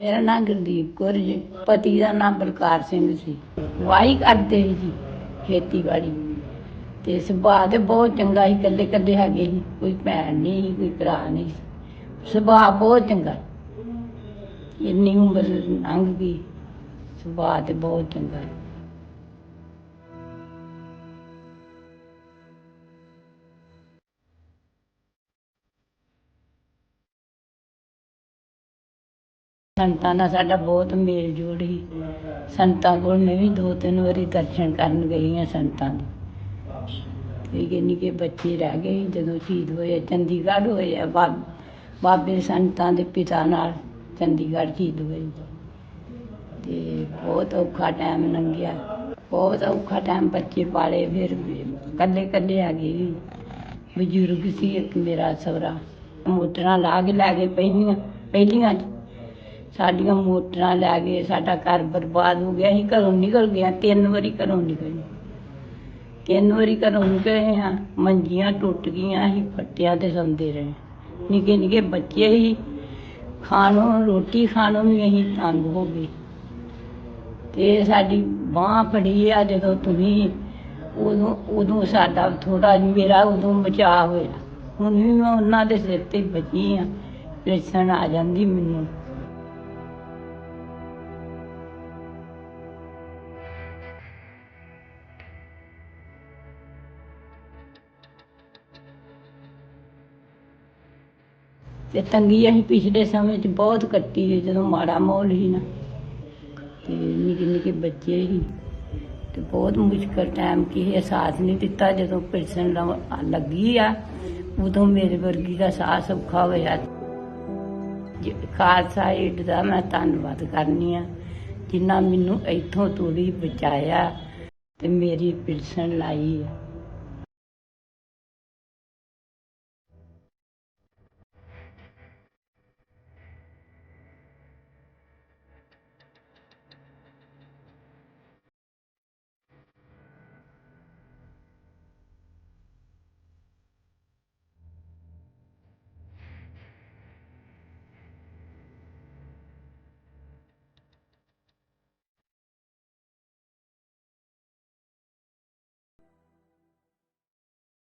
ਮੇਰਾ ਨਾਮ ਗੁਰਦੀਪ ਕੌਰ ਜੀ ਪਤੀ ਦਾ ਨਾਮ ਬਲਕਾਰ ਸਿੰਘ ਸੀ ਵਾਹੀ ਕਰਦੇ ਸੀ ਜੀ ਖੇਤੀਬਾੜੀ। ਤੇ ਸੁਭਾਅ ਤੇ ਬਹੁਤ ਚੰਗਾ ਸੀ ਇਕੱਲੇ ਇਕੱਲੇ ਹੈਗੇ ਸੀ ਕੋਈ ਭੈਣ ਨਹੀਂ ਸੀ, ਕੋਈ ਭਰਾ ਨਹੀਂ ਸੀ। ਸੁਭਾਅ ਬਹੁਤ ਚੰਗਾ। ਇੰਨੀ ਉਮਰ ਲੰਘ ਗਈ ਸੁਭਾਅ ਤੇ ਬਹੁਤ ਚੰਗਾ। ਸੀ। ਸੰਤਾਂ ਨਾਲ ਸਾਡਾ ਬਹੁਤ ਮੇਲ ਜੋਲ ਸੀ। ਸੰਤਾਂ ਕੋਲ ਮੈਂ ਵੀ ਦੋ ਤਿੰਨ ਵਾਰੀ ਦਰਸ਼ਨ ਕਰਨ ਗਈ ਹਾਂ ਸੰਤਾਂ ਦੇ। ਨਿੱਕੇ ਨਿੱਕੇ ਬੱਚੇ ਰਹਿ ਗਏ ਸੀ, ਜਦੋਂ ਸ਼ਹੀਦ ਹੋਏ, ਚੰਡੀਗੜ੍ਹ ਹੋਏ ਆ, ਬਾ- ਬਾਬੇ ਸੰਤਾਂ ਦੇ ਪਿਤਾ ਨਾਲ ਚੰਡੀਗੜ੍ਹ ਸ਼ਹੀਦ ਹੋਏ। ਤੇ ਬਹੁਤ ਔਖਾ ਟਾਈਮ ਲੰਘਿਆ। ਬਹੁਤ ਔਖਾ ਟਾਈਮ ਬੱਚੇ ਪਾਲੇ, ਫਿਰ ਕੱਲੇ ਕੱਲੇ ਆ ਗਏ ਬਜ਼ੁਰਗ ਸੀ ਇੱਕ ਮੇਰਾ ਸਹੁਰਾ। ਮੋਟਰਾਂ ਲਾ ਕੇ ਲੈ ਗਏ ਪਹਿਲੀਆਂ ਪਹਿਲੀਆਂ 'ਚ ਸਾਡੀਆਂ ਮੋਟਰਾਂ ਲੈ ਗਏ, ਸਾਡਾ ਘਰ ਬਰਬਾਦ ਹੋ ਗਿਆ, ਅਸੀਂ ਘਰੋਂ ਨਿਕਲ ਗਏ ਤਿੰਨ ਵਾਰੀ ਘਰੋਂ ਨਿਕਲੇ ਤਿੰਨ ਵਾਰੀ ਘਰੋਂ ਨਿਕਲੇ ਹਾਂ, ਮੰਜੀਆਂ ਟੁੱਟ ਗਈਆਂ, ਅਸੀਂ ਫੱਟਿਆਂ ਤੇ ਸੌਂਦੇ ਰਹੇ। ਨਿੱਕੇ ਨਿੱਕੇ ਬੱਚੇ ਸੀ ਖਾਣੋਂ, ਰੋਟੀ ਖਾਣੋਂ ਵੀ ਅਸੀਂ ਤੰਗ ਹੋ ਗਏ। ਅਤੇ ਸਾਡੀ ਬਾਂਹ ਫੜੀ ਆ, ਜਦੋਂ ਤੁਸੀਂ, ਉਦੋਂ ਉਦੋਂ ਸਾਡਾ ਥੋੜਾ ਮੇਰਾ ਉਦੋਂ ਬਚਾਅ ਹੋਇਆ। ਹੁਣ ਵੀ ਮੈਂ ਉਹਨਾਂ ਦੇ ਸਿਰ ਤੇ ਬਚੀ ਹਾਂ ਪੈਨਸ਼ਨ ਆ ਜਾਂਦੀ ਮੈਨੂੰ। ਅਤੇ ਤੰਗੀ ਅਸੀਂ ਪਿਛਲੇ ਸਮੇਂ 'ਚ ਬਹੁਤ ਕੱਟੀ ਹੈ ਜਦੋਂ ਮਾੜਾ ਮਾਹੌਲ ਸੀ ਨਾ। ਤੇ ਨਿੱਕੇ ਨਿੱਕੇ ਬੱਚੇ ਸੀ, ਤੇ ਬਹੁਤ ਮੁਸ਼ਕਿਲ ਟਾਈਮ ਕੀ ਹੈ ਸਾਥ ਨਹੀਂ ਦਿੱਤਾ। ਜਦੋਂ ਪੈਨਸ਼ਨ ਲੱਗੀ ਆ, ਉਦੋਂ ਮੇਰੇ ਵਰਗੀ ਦਾ ਸਾਹ ਸੌਖਾ ਹੋਇਆ। ਜ- ਖਾਲਸਾ ਏਡ ਦਾ ਮੈਂ ਧੰਨਵਾਦ ਕਰਨੀ ਆ ਜਿਨ੍ਹਾਂ ਮੈਨੂੰ ਇੱਥੋਂ ਤੋੜੀ ਬਚਾਇਆ ਤੇ ਮੇਰੀ ਪੈਨਸ਼ਨ ਲਾਈ ਆ।